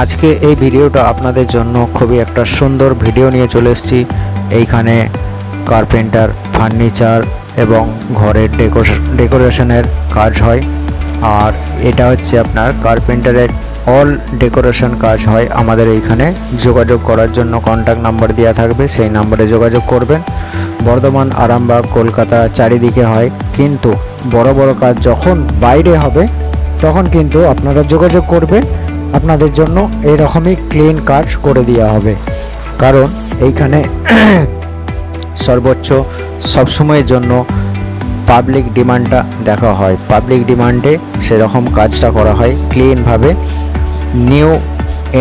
আজকে এই ভিডিওটা আপনাদের জন্য খুবই একটা সুন্দর ভিডিও নিয়ে চলে এসেছি। এইখানে কার্পেন্টার, ফার্নিচার এবং ঘরের ডেকোরেশনের কাজ হয়। আর এটা হচ্ছে আপনার কার্পেন্টারের অল ডেকোরেশন কাজ হয় আমাদের এইখানে। যোগাযোগ করার জন্য কন্ট্যাক্ট নাম্বার দেওয়া থাকবে, সেই নাম্বারে যোগাযোগ করবেন। বর্ধমান, আরামবাগ, কলকাতা চারিদিকে হয়। কিন্তু বড় বড় কাজ যখন বাইরে হবে, তখন কিন্তু আপনারা যোগাযোগ করবেন। আপনাদের জন্য এইরকমই ক্লিন কাজ করে দেওয়া হবে। কারণ এইখানে সর্বোচ্চ সবসময়ের জন্য পাবলিক ডিমান্ডটা দেখা হয়। পাবলিক ডিমান্ডে সেরকম কাজটা করা হয় ক্লিনভাবে নিউ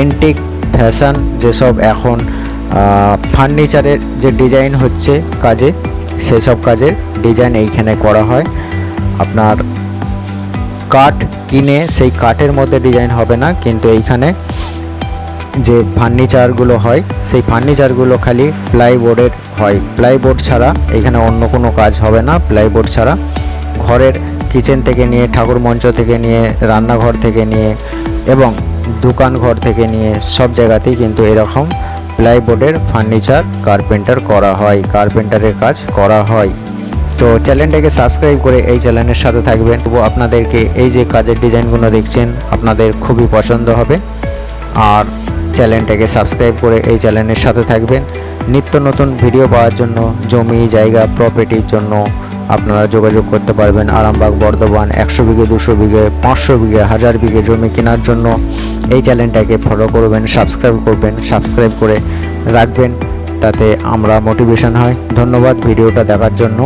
এন্টিক ফ্যাশন যেসব এখন ফার্নিচারের যে ডিজাইন হচ্ছে কাজে, সেসব কাজের ডিজাইন এইখানে করা হয়। আপনার কাঠ কিনে সেই কাঠের মধ্যে ডিজাইন হবে না, কিন্তু এইখানে যে ফার্নিচারগুলো হয়, সেই ফার্নিচারগুলো খালি প্লাইবোর্ডের হয়। প্লাইবোর্ড ছাড়া এখানে অন্য কোনো কাজ হবে না। প্লাইবোর্ড ছাড়া ঘরের কিচেন থেকে নিয়ে, ঠাকুর মঞ্চ থেকে নিয়ে, রান্নাঘর থেকে নিয়ে এবং দোকান ঘর থেকে নিয়ে সব জায়গাতেই কিন্তু এরকম প্লাইবোর্ডের ফার্নিচার কার্পেন্টার করা হয়। কার্পেন্টারের কাজ করা হয়। তো চ্যানেলটাকে সাবস্ক্রাইব করে এই চ্যানেলের সাথে থাকবেন। তবু আপনাদেরকে এই যে কাজের ডিজাইনগুলো দেখছেন, আপনাদের খুবই পছন্দ হবে। আর চ্যানেলটাকে সাবস্ক্রাইব করে এই চ্যানেলের সাথে থাকবেন। নিত্য নতুন ভিডিও পাওয়ার জন্য, জমি, জায়গা প্রপার্টির জন্য আপনারা যোগাযোগ করতে পারবেন। আরামবাগ, বর্ধমান, একশো বিঘে, দুশো বিঘে, পাঁচশো বিঘে, হাজার বিঘে জমি কেনার জন্য এই চ্যানেলটাকে ফলো করবেন সাবস্ক্রাইব করবেন সাবস্ক্রাইব করে রাখবেন। তাতে আমরা মোটিভেশন হয়। ধন্যবাদ ভিডিওটা দেখার জন্য।